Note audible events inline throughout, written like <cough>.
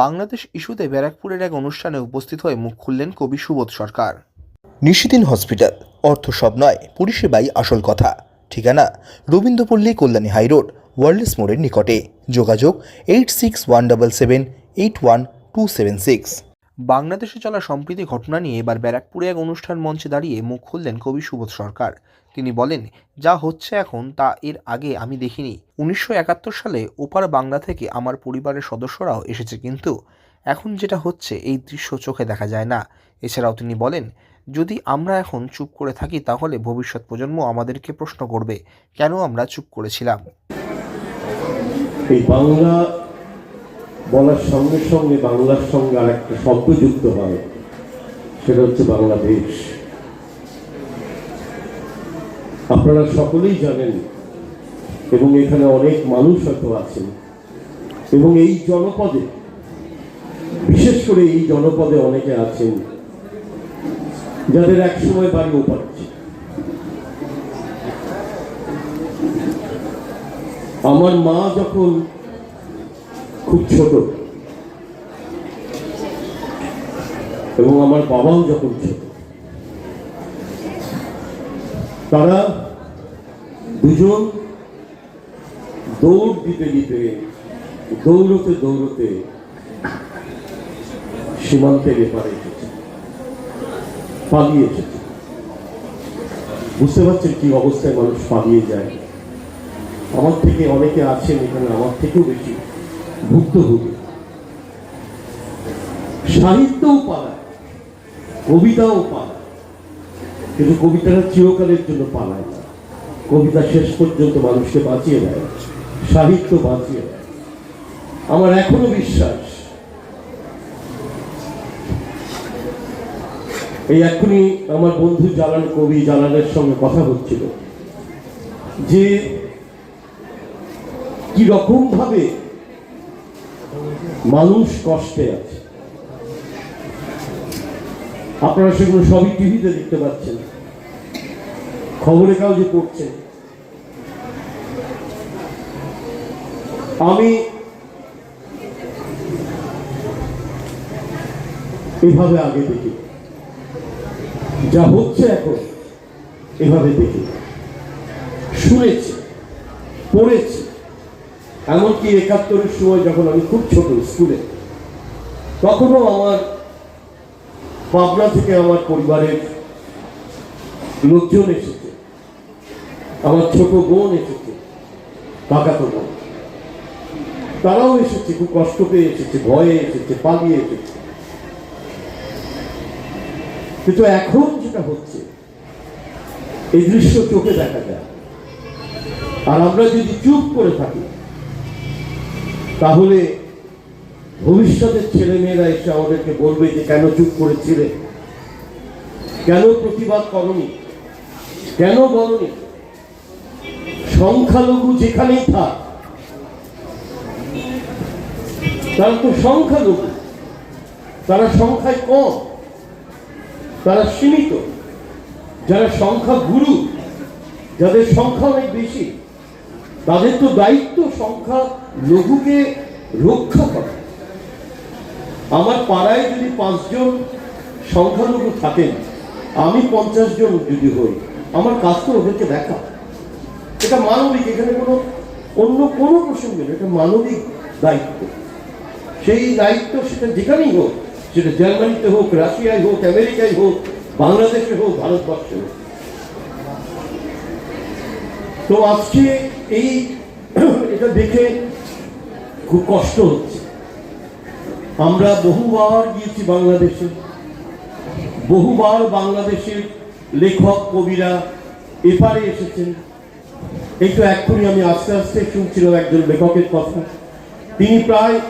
বাংলাদেশ ইস্যুতে ব্যারাকপুরের এক অনুষ্ঠানে উপস্থিত হয়ে মুখ খুললেন কবি সুবোধ সরকার। নিশিদিন হসপিটাল, অর্থ সব নয় পরিষেবাই আসল কথা। ঠিকানা, রবীন্দ্রপল্লী কল্যাণী হাইরোড ওয়ার্ল্ডস মোড়ের নিকটে। যোগাযোগ, eight six one double seven, eight one two seven six. বাংলাদেশে চলা সম্প্রীতি ঘটনা নিয়ে এবার ব্যারাকপুরে এক অনুষ্ঠান মঞ্চে দাঁড়িয়ে মুখ খুললেন কবি সুবোধ সরকার। তিনি বলেন, যা হচ্ছে এখন, তা এর আগে আমি দেখিনি। উনিশশো একাত্তর সালে ওপার বাংলা থেকে আমার পরিবারের সদস্যরাও এসেছে কিন্তু এখন যেটা হচ্ছে, এই দৃশ্য চোখে দেখা যায় না। এছাড়াও তিনি বলেন, যদি আমরা এখন চুপ করে থাকি, তাহলে ভবিষ্যৎ প্রজন্ম আমাদেরকে প্রশ্ন করবে, কেন আমরা চুপ করেছিলাম? এই বাংলা বলার সঙ্গে সঙ্গে বাংলার সঙ্গে আর একটা শব্দ যুক্ত হয়। সেটা হচ্ছে বাংলাদেশ। আপনারা সকলেই জানেন, এবং এখানে অনেক মানুষ হয়তো আছেন, এবং এই জনপদে, বিশেষ করে এই জনপদে অনেকে আছেন, যাদের একসময় বাড়ি ওপাচ্ছে আমার মা যখন খুব ছোট। এবং আমার বাবাও যখন ছোট, তারা দুজন দৌড় দিতে দিতে দৌড়তে দৌড়তে সীমান্তের এপারে এসেছে। পালিয়ে এসেছে। বুঝতে পারছেন কি অবস্থায় মানুষ পালিয়ে যায়? আমার থেকে অনেকে আছেন এখানে, আমার থেকেও বেশি। ভুক্তভোগী। সাহিত্যও পালায় কবিতাও পালায়। কিন্তু কবিতাটা চিরকালের জন্য পালায় না। কবিতা শেষ পর্যন্ত মানুষকে বাঁচিয়ে দেয়, সাহিত্য বাঁচিয়ে দেয়। আমার এখনও বিশ্বাস, এই এখনই আমার বন্ধু জালান কবি জালানের সঙ্গে কথা হচ্ছিল যে কি রকম ভাবে মানুষ কষ্টে আছে। আপনারা সেগুলো সবই টিভিতে দেখতে পাচ্ছেন। খবরে কাগজে পড়ছেন আমি এভাবে আগে দেখি। যা হচ্ছে এখন, এভাবে দেখি। শুনেছি, পড়েছি। এমনকি একাত্তরের সময় যখন আমি খুব ছোট স্কুলে, তখনও আমার পাবনা থেকে আমার পরিবারের লোকজন এসেছে, আমার ছোট বোন এসেছে, কাকাতো বোন। তারাও এসেছে, খুব কষ্ট পেয়ে এসেছে, ভয়ে এসেছে, পালিয়ে এসেছে। কিন্তু এখন যেটা হচ্ছে, এই দৃশ্য চোখে দেখা যায়। আর আমরা যদি চুপ করে থাকি তাহলে ভবিষ্যতের ছেলে মেয়েরা এসে আমাদেরকে বলবে যে কেন চুপ করেছিলে? কেন প্রতিবাদ করনি? কেন বলনি? সংখ্যালঘু যেখানেই থাক, তারা তো সংখ্যালঘু। তারা সংখ্যায় কম, তারা সীমিত। যারা সংখ্যা গুরু যাদের সংখ্যা অনেক বেশি তাদের তো দায়িত্ব সংখ্যা লঘুকে রক্ষা করা। আমার পাড়ায় যদি পাঁচজন সংখ্যালঘু থাকেন, আমি পঞ্চাশ জন যদি হই, আমার কাজ তো ওদেরকে দেখা। এটা মানবিক, এখানে কোনো অন্য কোনো প্রসঙ্গে এটা মানবিক দায়িত্ব। সেই দায়িত্ব সেটা যেখানেই হোক, সেটা জার্মানিতে হোক, রাশিয়ায় হোক, আমেরিকায় হোক, বাংলাদেশে হোক, ভারতবর্ষে হোক। তো আজকে এই <clears throat> এটা দেখে খুব কষ্ট হচ্ছে। আমরা বহুবার গিয়েছি বাংলাদেশে। বহুবার বাংলাদেশের লেখক, কবিরা এপারে এসেছেন। এই তো এক্ষুনি আমি আস্তে আস্তে শুনছিলাম একজন লেখকের কথা। তিনি প্রায়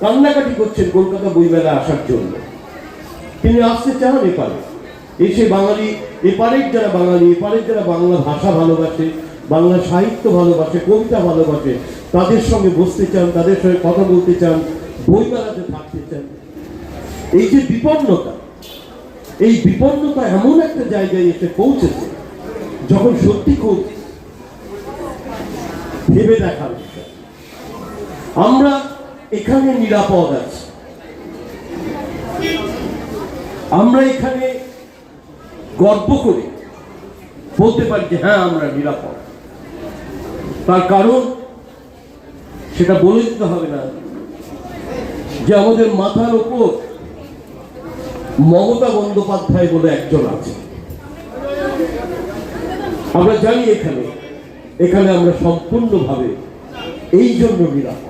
কান্নাকাটি করছেন কলকাতা বইমেলা আসার জন্য। তিনি আসতে চান এপারে। এসে বাঙালি, এপারের যারা বাঙালি, এপারের যারা বাংলা ভাষা ভালোবাসে বাংলা সাহিত্য ভালোবাসে, কবিতা ভালোবাসে, তাদের সঙ্গে বসতে চান, তাদের সঙ্গে কথা বলতে চান বইমেলাতে থাকতে চান। এই যে বিপন্নতা, এই বিপন্নতা এমন একটা জায়গায় এসে পৌঁছেছে, যখন সত্যি খুব ভেবে দেখার আমরা এখানে নিরাপদ আছি। আমরা এখানে গর্ব করে বলতে পারি যে হ্যাঁ আমরা নিরাপদ। তার কারণ সেটা বলে দিতে হবে না। যে আমাদের মাথার উপর মমতা বন্দ্যোপাধ্যায় বলে একজন আছে। আমরা জানি এখানে এখানে আমরা সম্পূর্ণভাবে এই জন্য নিরাপদ।